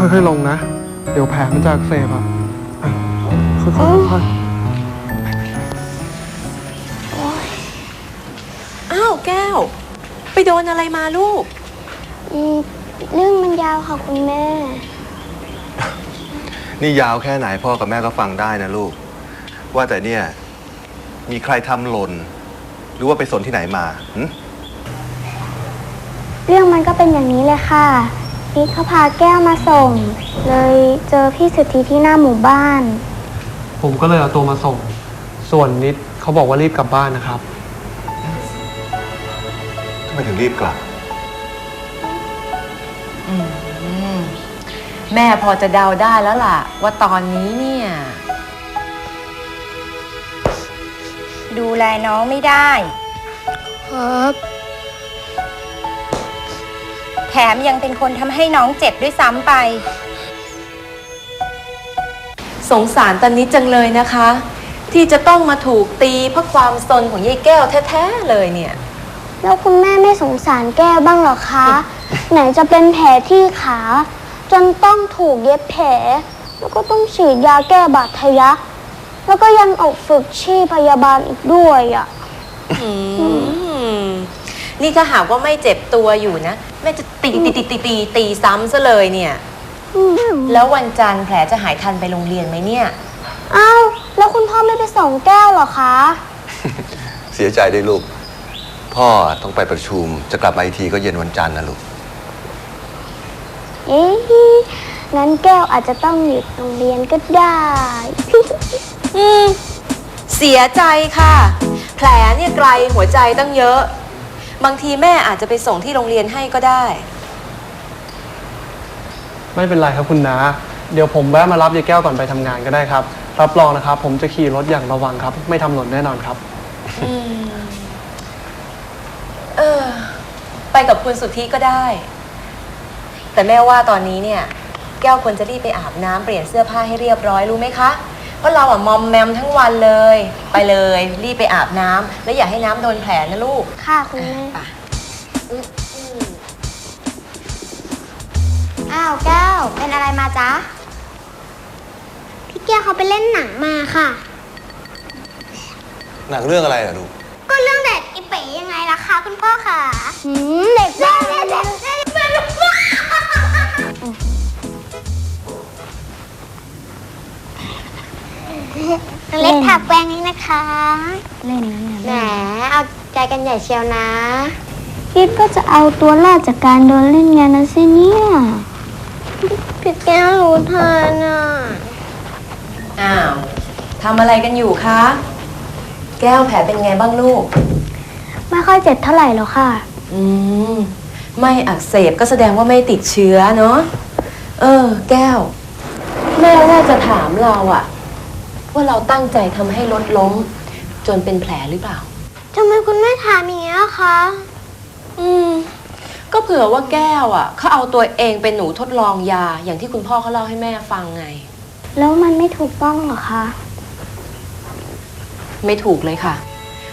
ค่อยๆลงนะ เดี๋ยวแผลมันจะอักเสบอะอะค่อยๆค่อยอ้าวแก้ว ไปโดนอะไรมาลูก อืมเรื่องมันยาวค่ะคุณแม่ นี่ยาวแค่ไหนพ่อกับแม่ก็ฟังได้นะลูก ว่าแต่เนี่ย มีใครทำหล่น หรือว่าไปสนที่ไหนมาหึเรื่องมันก็เป็นอย่างนี้เลยค่ะ นิดเขาพาแก้วมาส่ง เลยเจอพี่สุทธิที่หน้าหมู่บ้านๆผมก็เลยเอาตัวมาส่ง ส่วนนิดเขาบอกว่ารีบกลับบ้านนะครับ ทำไมถึงรีบกลับ แม่พอจะเดาได้แล้วล่ะ ว่าตอนนี้เนี่ย ดูแลน้องไม่ได้ ครับ แถมยังเป็นคนทำให้น้องเจ็บด้วยซ้ำไป สงสารตานิดจังเลยนะคะ ที่จะต้องมาถูกตีเพราะความซนของยายแก้วแท้ๆเลยเนี่ย แล้วคุณแม่ไม่สงสารแก้วบ้างเหรอคะ ไหนจะเป็นแผลที่ขา จนต้องถูกเย็บแผล แล้วก็ต้องฉีดยาแก้บาดทะยักแล้วก็ยังออกฝึกชีพพยาบาลอีกด้วยอะ อืม นี่ถ้าหากว่าไม่เจ็บตัวอยู่นะแม่จะตีตีตีตีตีตีซ้ำซะเลยเนี่ย แล้ววันจันทร์แผลจะหายทันไปโรงเรียนไหมเนี่ย อ้าว แล้วคุณพ่อไม่ไปส่งแก้วเหรอคะ เสียใจด้วยลูก พ่อต้องไปประชุมจะกลับมาอีกทีก็เย็นวันจันทร์นะลูก เอ๊ะงั้นแก้วอาจจะต้องหยุดโรงเรียนก็ได้ อืมเสียใจค่ะ แผลเนี่ยไกลหัวใจตั้งเยอะ บางทีแม่อาจจะไปส่งที่โรงเรียนให้ก็ได้ ไม่เป็นไรครับคุณน้าเดี๋ยวผมแวะมารับยายแก้วก่อนไปทำงานก็ได้ครับ รับรองนะครับ ผมจะขี่รถอย่างระวังครับ ไม่ทำหล่นแน่นอนครับ อืม เออ ไปกับคุณสุทธิก็ได้ แต่แม่ว่าตอนนี้เนี่ย แก้วควรจะรีบไปอาบน้ำเปลี่ยนเสื้อผ้าให้เรียบร้อยรู้ไหมคะ เพราะเราอะมอมแมมทั้งวันเลย ไปเลยรีบไปอาบน้ำแล้วอย่าให้น้ำโดนแผลนะลูก ค่ะคุณแม่ไป อ้าวแก้ว เป็นอะไรมาจ๊ะ พี่แก้วเขาไปเล่นหนังมาค่ะ หนังเรื่องอะไรอะลูก ก็เรื่องเด็กอีเป๋ยังไงล่ะคะคุณพ่อค่ะหืมเด็กบ้าเด็กเด็ก เล็กถักแปลงนี้นะคะ เล่นนะแหมเอาใจกันใหญ่เชียวนะคิดก็จะเอาตัวรอดจากการโดนเล่นงานนะสิเนี่ยพี่แก้วรู้ทันอะอ้าวทำอะไรกันอยู่คะ แก้วแผลเป็นไงบ้างลูก ไม่ค่อยเจ็บเท่าไหร่หรอกค่ะ อืม ไม่อักเสบก็แสดงว่าไม่ติดเชื้อเนาะ เออ แก้ว แม่ว่าจะถามเราอะ ว่าเราตั้งใจทำให้รถล้ม จนเป็นแผลหรือเปล่า ทำไมคุณแม่ถามอย่างนี้ยคะ อืม ก็เผื่อว่าแก้วอะเขาเอาตัวเองเป็นหนูทดลองยา อย่างที่คุณพ่อเขาเล่าให้แม่ฟังไง แล้วมันไม่ถูกต้องเหรอคะ ไม่ถูกเลยค่ะ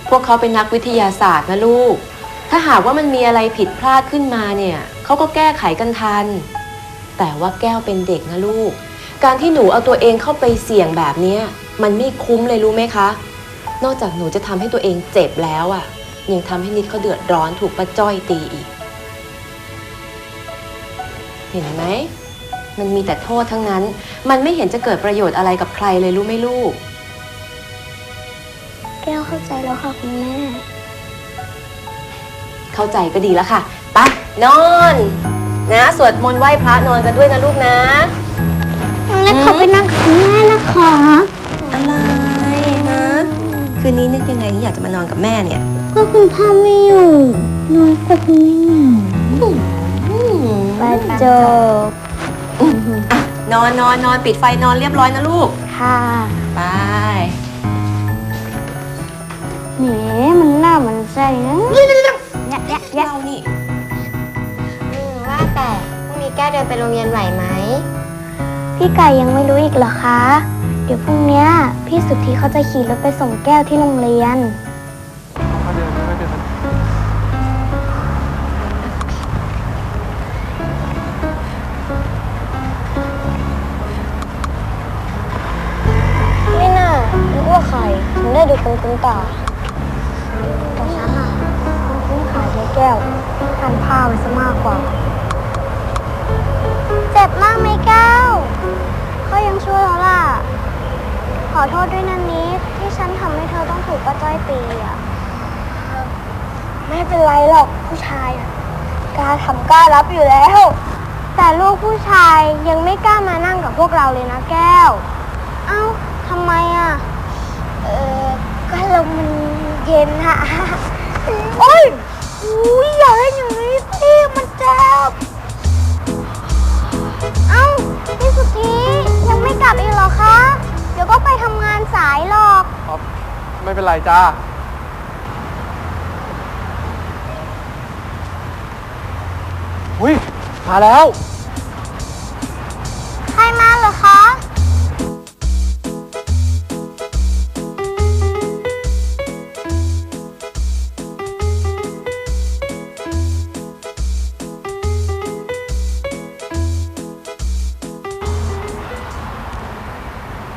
พวกเขาเป็นนักวิทยาศาสตร์นะลูก ถ้าหากว่ามันมีอะไรผิดพลาดขึ้นมาเนี่ยเขาก็แก้ไขกันทัน แต่ว่าแก้วเป็นเด็กนะลูก การที่หนูเอาตัวเองเข้าไปเสี่ยงแบบเนี้ย มันไม่คุ้มเลยรู้ไหมคะ นอกจากหนูจะทำให้ตัวเองเจ็บแล้วอะ่ะ ยังทำให้นิดเขาเดือดร้อนถูกป้าจ้อยตีอีก เห็นไหม มันมีแต่โทษทั้งนั้น มันไม่เห็นจะเกิดประโยชน์อะไรกับใครเลยรู้ไหมลูก แก้วเข้าใจแล้วค่ะคุณแม่ เข้าใจก็ดีแล้วค่ะไปะนอน นะ สวดมนต์ไหว้พระนอนกันด้วยนะลูกนะแล้วขอไปนั่งกับคุณแม่นะคะ อะไรนะคืนนี้นึกยังไงที่อยากจะมานอนกับแม่เนี่ย ก็คุณพ่อไม่อยู่นอนกับคุณแม่ไปจบนอนนอนนอนปิดไฟนอนเรียบร้อยนะลูก ค่ะไปแหมมันหน้ามันใส่นะเนี่ยเนี่ยเนี่ยเรานี่อืมว่าแต่พรุ่งนี้แก้วเดินไปโรงเรียนไหวไหม พี่ไก่ยังไม่รู้อีกเหรอคะ เดี๋ยวพรุ่งนี้พี่สุธีเขาจะขี่รถไปส่งแก้วที่โรงเรียนไม่นไรไม่านึกว่าใครฉันได้ดูคุ้นคุ้ตาแต่ฉันอะคุ้นงขายายแก้วหันผ้าไว้ซะมากกว่า เจ็บมากไหมแก้วเขายังช่วยเล้ล่ะ อโทษด้วยนันนี้ที่ฉันทำให้เธอต้องถูกป้าจ้อยตีอะไม่เป็นไรหรอกผู้ชายอะกล้าทำกล้ารับอยู่แล้ว แต่ลูกผู้ชายยังไม่กล้ามานั่งกับพวกเราเลยนะแก้ว เอ้าทำไมอะ เออก็ลมมันเย็นอะโอ้ยอุ้ยอย่าเล่นอย่างนี้สิมันเจ็บเอ้าพี่สุธียังไม่กลับอีกเหรอคะ ก็ไปทำงานสายหรอกครับไม่เป็นไรจ้า อุ้ยมาแล้ว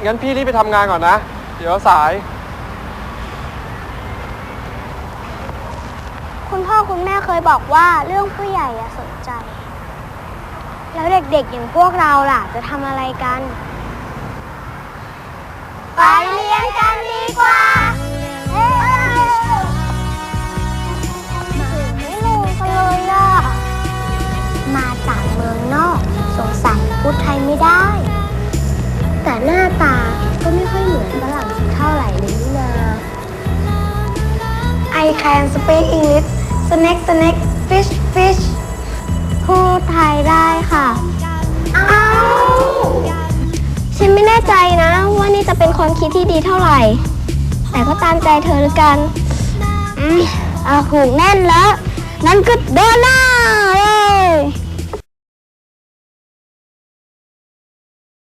งั้นพี่รีบไปทำงานก่อนนะ เดี๋ยวสาย คุณพ่อคุณแม่เคยบอกว่าเรื่องผู้ใหญ่อะสนใจ แล้วเด็กๆอย่างพวกเราล่ะจะทำอะไรกัน can speak English snake snake fish fish พูดไทยได้ค่ะ อ้าวฉันไม่แน่ใจนะว่านี่จะเป็นความคิดที่ดีเท่าไหร่ แต่ก็ตามใจเธอละกันอืมเอาผูกแน่นแล้วงั้นก็เดินหน้าเลย